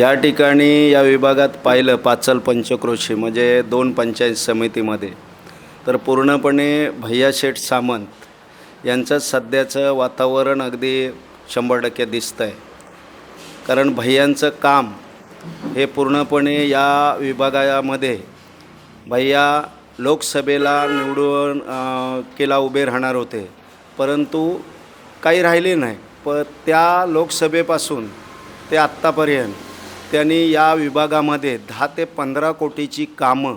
या ठिकाणी या विभागात पाहिलं पाचल पंचक्रोशी म्हणजे दोन पंचायत समितीमध्ये. तर पूर्णपणे भैया शेठ सामंत यांचं सध्याचं वातावरण अगदी शंभर टक्के दिसतं आहे कारण भैयांचं काम हे पूर्णपणे या विभागामध्ये भैया लोकसभेला निवडून केला उभे राहणार होते. परंतु काही राहिले नाही. प त्या लोकसभेपासून ते आत्तापर्यंत त्यांनी या विभागामध्ये दहा ते पंधरा कोटीची कामं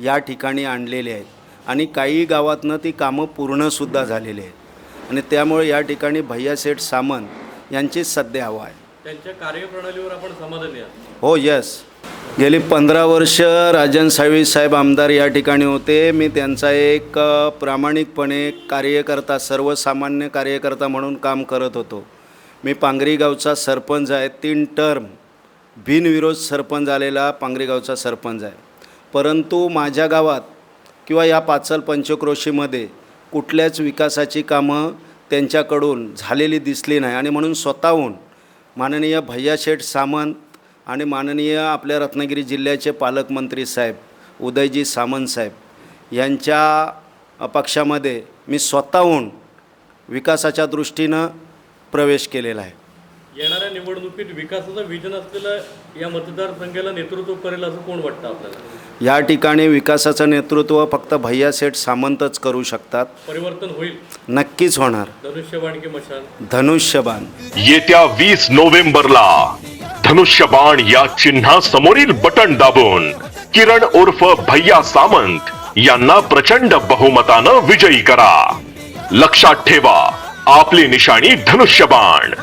या ठिकाणी आणलेली आहेत. आणि काही गावातनं ती कामं पूर्णसुद्धा झालेली आहेत. आणि त्यामुळे या ठिकाणी भैयासेठ सामंत यांचीच सध्या हवा आहे. त्यांच्या कार्यप्रणालीवर आपण समाधानी आहात? हो यस गेली पंधरा वर्ष राजन साळवी साहेब आमदार या ठिकाणी होते. मी त्यांचा एक प्रामाणिकपणे कार्यकर्ता सर्वसामान्य कार्यकर्ता म्हणून काम करत होतो. मी पांगरी गावचा सरपंच आहे. तीन टर्म बिनविरोध सरपंच झालेला पांगरेगावचा सरपंच आहे. परंतु माझ्या गावात किंवा या पाचल पंचक्रोशीमध्ये कुठल्याच विकासाची कामं त्यांच्याकडून झालेली दिसली नाही. आणि म्हणून स्वतःहून माननीय भैया शेठ सामंत आणि माननीय आपल्या रत्नागिरी जिल्ह्याचे पालकमंत्री साहेब उदयजी सामंत साहेब यांच्या पक्षामध्ये मी स्वतःहून विकासाच्या दृष्टीनं प्रवेश केलेला आहे. येणाऱ्या निवडणुकीत विकासाचं विजन असलेलं या मतदारसंघाला नेतृत्व करेल असं कोण वाटतं आपल्याला? या ठिकाणी विकासाचं नेतृत्व फक्त भैयाशेठ सामंतच करू शकतात. परिवर्तन होईल? नक्कीच होणार. धनुष्यबाण की मशाल? धनुष्यबाण. येत्या वीस नोव्हेंबरला धनुष्यबाण या चिन्हा समोरील बटन दाबून किरण उर्फ भैया सामंत यांना प्रचंड बहुमतानं विजयी करा. लक्षात ठेवा आपली निशाणी धनुष्यबाण.